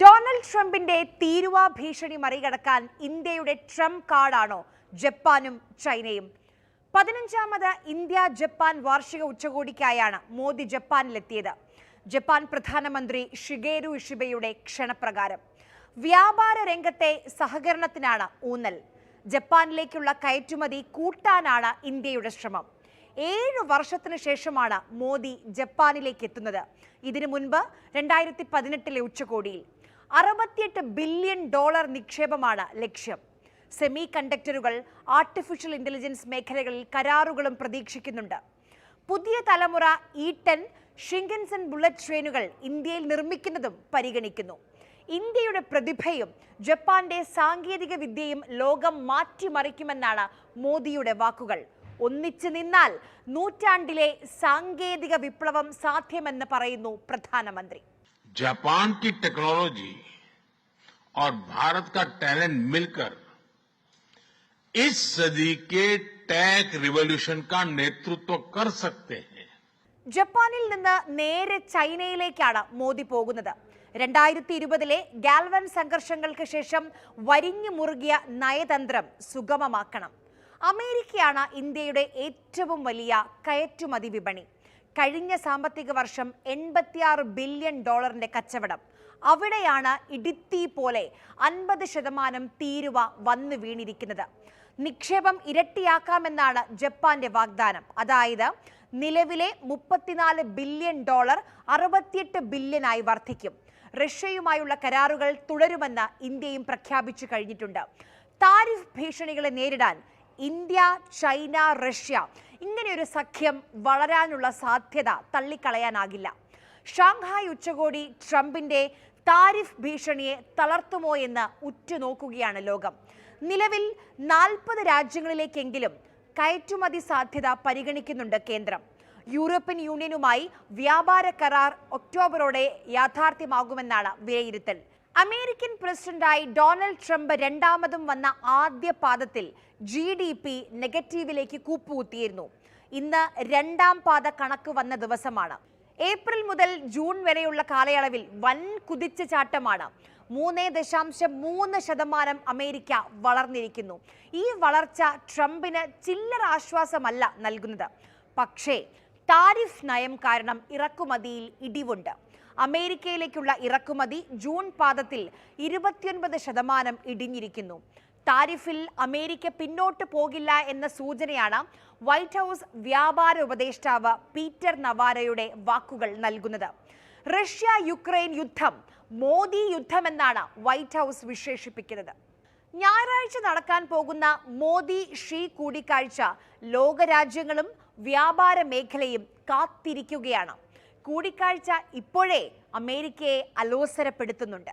Donald ട്രംപിന്റെ തീരുവ ഭീഷണി മറികടക്കാൻ ഇന്ത്യയുടെ ട്രംപ് കാർഡാണോ ജപ്പാനും ചൈനയും? പതിനഞ്ചാമത് ഇന്ത്യ ജപ്പാൻ വാർഷിക ഉച്ചകോടിക്കായാണ് മോദി ജപ്പാനിലെത്തിയത്. ജപ്പാൻ പ്രധാനമന്ത്രി ഷിഗേരു ഇഷിബയുടെ ക്ഷണപ്രകാരം. വ്യാപാര രംഗത്തെ സഹകരണത്തിനാണ് ഊന്നൽ. ജപ്പാനിലേക്കുള്ള കയറ്റുമതി കൂട്ടാനാണ് ഇന്ത്യയുടെ ശ്രമം. ഏഴ് വർഷത്തിന് ശേഷമാണ് മോദി ജപ്പാനിലേക്ക് എത്തുന്നത് ഇതിനു മുൻപ് രണ്ടായിരത്തി പതിനെട്ടിലെ ഉച്ചകോടിയിൽ. അറുപത്തിയെട്ട് ബില്യൺ ഡോളർ നിക്ഷേപമാണ് ലക്ഷ്യം. സെമി കണ്ടക്ടറുകൾ ആർട്ടിഫിഷ്യൽ ഇന്റലിജൻസ് മേഖലകളിൽ കരാറുകളും പ്രതീക്ഷിക്കുന്നുണ്ട്. പുതിയ തലമുറ ഇ ടെൻ ഷിങ്കൻസൺ ബുള്ളറ്റ് ട്രെയിനുകൾ ഇന്ത്യയിൽ നിർമ്മിക്കുന്നതും പരിഗണിക്കുന്നു. ഇന്ത്യയുടെ പ്രതിഭയും ജപ്പാന്റെ സാങ്കേതിക വിദ്യയും ലോകം മാറ്റിമറിക്കുമെന്നാണ് മോദിയുടെ വാക്കുകൾ. ഒന്നിച്ചു നിന്നാൽ നൂറ്റാണ്ടിലെ സാങ്കേതിക വിപ്ലവം സാധ്യമെന്ന് പറയുന്നു പ്രധാനമന്ത്രി. जापान की टेक्नोलॉजी और भारत का टैलेंट मिलकर इस सदी के टेक रिवॉल्यूशन का नेतृत्व कर सकते हैं ജപ്പാനിൽ നിന്ന് നേരെ ചൈനയിലേക്കാണ് മോദി പോകുന്നത് രണ്ടായിരത്തി ഇരുപതിലെ ഗാൽവൻ സംഘർഷങ്ങൾക്ക് ശേഷം വരിഞ്ഞു മുറുകിയ നയതന്ത്രം സുഗമമാക്കണം അമേരിക്കയാണ് ഇന്ത്യയുടെ ഏറ്റവും വലിയ കയറ്റുമതി വിപണി കഴിഞ്ഞ സാമ്പത്തിക വർഷം എൺപത്തിയാറ് ബില്യൺ ഡോളറിന്റെ കച്ചവടം. അവിടെയാണ് ഇടുത്തി പോലെ അൻപത് ശതമാനം തീരുവ വന്നു വീണിരിക്കുന്നത്. നിക്ഷേപം ഇരട്ടിയാക്കാമെന്നാണ് ജപ്പാന്റെ വാഗ്ദാനം. അതായത് നിലവിലെ മുപ്പത്തിനാല് ബില്യൺ ഡോളർ അറുപത്തിയെട്ട് ബില്യനായി വർദ്ധിക്കും. റഷ്യയുമായുള്ള കരാറുകൾ തുടരുമെന്ന് ഇന്ത്യയും പ്രഖ്യാപിച്ചു കഴിഞ്ഞിട്ടുണ്ട്. താരിഫ് ഭീഷണികളെ നേരിടാൻ ഇന്ത്യ ചൈന റഷ്യ ഇങ്ങനെയൊരു സഖ്യം വളരാനുള്ള സാധ്യത തള്ളിക്കളയാനാകില്ല. ഷാങ്ഹായ് ഉച്ചകോടി ട്രംപിന്റെ താരിഫ് ഭീഷണിയെ തളർത്തുമോ എന്ന് ഉറ്റുനോക്കുകയാണ് ലോകം. നിലവിൽ നാൽപ്പത് രാജ്യങ്ങളിലേക്കെങ്കിലും കയറ്റുമതി സാധ്യത പരിഗണിക്കുന്നുണ്ട് കേന്ദ്രം. യൂറോപ്യൻ യൂണിയനുമായി വ്യാപാര കരാർ ഒക്ടോബറോടെ യാഥാർത്ഥ്യമാകുമെന്നാണ് വിലയിരുത്തൽ. അമേരിക്കൻ പ്രസിഡന്റായി ഡൊണാൾഡ് ട്രംപ് രണ്ടാമതും വന്ന ആദ്യ പാദത്തിൽ ജി ഡി പി നെഗറ്റീവിലേക്ക് കൂപ്പുകുത്തിയിരുന്നു. ഇന്ന് രണ്ടാം പാദ കണക്ക് വന്ന ദിവസമാണ്. ഏപ്രിൽ മുതൽ ജൂൺ വരെയുള്ള കാലയളവിൽ വൻ കുതിച്ച ചാട്ടമാണ്. മൂന്ന് ദശാംശം മൂന്ന് ശതമാനം അമേരിക്ക വളർന്നിരിക്കുന്നു. ഈ വളർച്ച ട്രംപിന് ചില്ലറ ആശ്വാസമല്ല നൽകുന്നത്. പക്ഷേ താരിഫ് നയം കാരണം ഇറക്കുമതിയിൽ ഇടിവുണ്ട്. അമേരിക്കയിലേക്കുള്ള ഇറക്കുമതി ജൂൺ പാദത്തിൽ ഇരുപത്തിയൊൻപത് ശതമാനം ഇടിഞ്ഞിരിക്കുന്നു. താരിഫിൽ അമേരിക്ക പിന്നോട്ട് പോകില്ല എന്ന സൂചനയാണ് വൈറ്റ് ഹൗസ് വ്യാപാര ഉപദേഷ്ടാവ് പീറ്റർ നവാരയുടെ വാക്കുകൾ നൽകുന്നത്. റഷ്യ യുക്രൈൻ യുദ്ധം മോദി യുദ്ധമെന്നാണ് വൈറ്റ് ഹൗസ് വിശേഷിപ്പിക്കുന്നത്. ഞായറാഴ്ച നടക്കാൻ പോകുന്ന മോദി ഷീ കൂടിക്കാഴ്ച ലോകരാജ്യങ്ങളും വ്യാപാര മേഖലയും കാത്തിരിക്കുകയാണ്. കൂടിക്കാഴ്ച ഇപ്പോഴേ അമേരിക്കയെ അലോസരപ്പെടുത്തുന്നുണ്ട്.